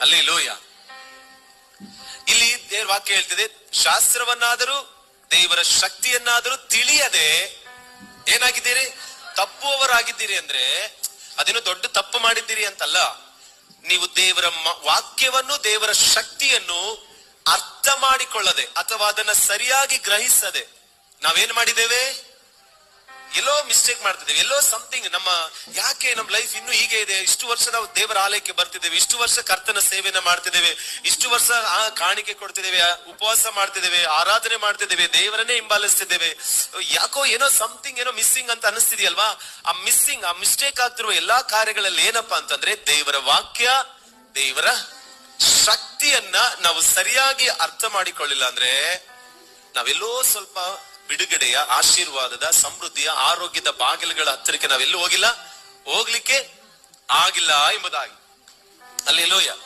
ಅಲ್ಲಿ ಲೋಯ ಇಲ್ಲಿ ದೇವ್ರ ವಾಕ್ಯ ಹೇಳ್ತಿದೆ, ಶಾಸ್ತ್ರವನ್ನಾದರೂ, ದೇವರ ಶಕ್ತಿಯನ್ನಾದರೂ ತಿಳಿಯದೆ ಏನಾಗಿದ್ದೀರಿ? ತಪ್ಪುವವರಾಗಿದ್ದೀರಿ ಅಂದ್ರೆ, ಅದೇನು ದೊಡ್ಡ ತಪ್ಪು ಮಾಡಿದ್ದೀರಿ ಅಂತಲ್ಲ. ನೀವು ದೇವರ ವಾಕ್ಯವನ್ನು, ದೇವರ ಶಕ್ತಿಯನ್ನು ಅರ್ಥ ಮಾಡಿಕೊಳ್ಳದೆ ಅಥವಾ ಅದನ್ನ ಸರಿಯಾಗಿ ಗ್ರಹಿಸದೆ ನಾವೇನ್ ಮಾಡಿದ್ದೇವೆ? ಎಲ್ಲೋ ಮಿಸ್ಟೇಕ್ ಮಾಡ್ತಿದ್ದೇವೆ, ಎಲ್ಲೋ ಸಮಥಿಂಗ್ ನಮ್ಮ ಯಾಕೆ ನಮ್ಮ ಲೈಫ್ ಇನ್ನು ಹೀಗೆ ಇದೆ? ಇಷ್ಟು ವರ್ಷ ನಾವು ದೇವರ ಆಲಯಕ್ಕೆ ಬರ್ತಿದ್ದೇವೆ, ಇಷ್ಟು ವರ್ಷ ಕರ್ತನ ಸೇವೆನ ಮಾಡ್ತಿದ್ದೇವೆ, ಇಷ್ಟು ವರ್ಷ ಆ ಕಾಣಿಕೆ ಕೊಡ್ತಿದ್ದೇವೆ ಉಪವಾಸ ಮಾಡ್ತಿದ್ದೇವೆ, ಆರಾಧನೆ ಮಾಡ್ತಿದ್ದೇವೆ, ದೇವರನ್ನೇ ಹಿಂಬಾಲಿಸ್ತಿದ್ದೇವೆ. ಯಾಕೋ ಏನೋ ಸಮಥಿಂಗ್ ಏನೋ ಮಿಸ್ಸಿಂಗ್ ಅಂತ ಅನಿಸ್ತಿದೆಯಲ್ವಾ ಆ ಮಿಸ್ಸಿಂಗ್ ಆ ಮಿಸ್ಟೇಕ್ ಆಗ್ತಿರುವ ಎಲ್ಲಾ ಕಾರ್ಯಗಳಲ್ಲಿ ಏನಪ್ಪಾ ಅಂತಂದ್ರೆ ದೇವರ ವಾಕ್ಯ, ದೇವರ ಶಕ್ತಿಯನ್ನ ನಾವು ಸರಿಯಾಗಿ ಅರ್ಥ ಮಾಡಿಕೊಳ್ಳಿಲ್ಲ ಅಂದ್ರೆ ನಾವೆಲ್ಲೋ ಸ್ವಲ್ಪ ಬಿಡುಗಡೆಯ ಆಶೀರ್ವಾದದ ಸಮೃದ್ಧಿಯ ಆರೋಗ್ಯದ ಬಾಗಿಲುಗಳ ಹತ್ತಿರಕ್ಕೆ ನಾವೆಲ್ಲೂ ಹೋಗಿಲ್ಲ? ಹೋಗ್ಲಿಕ್ಕೆ ಆಗಿಲ್ಲ ಎಂಬುದಾಗಿ. ಅಲ್ಲಿ ಲೋಯ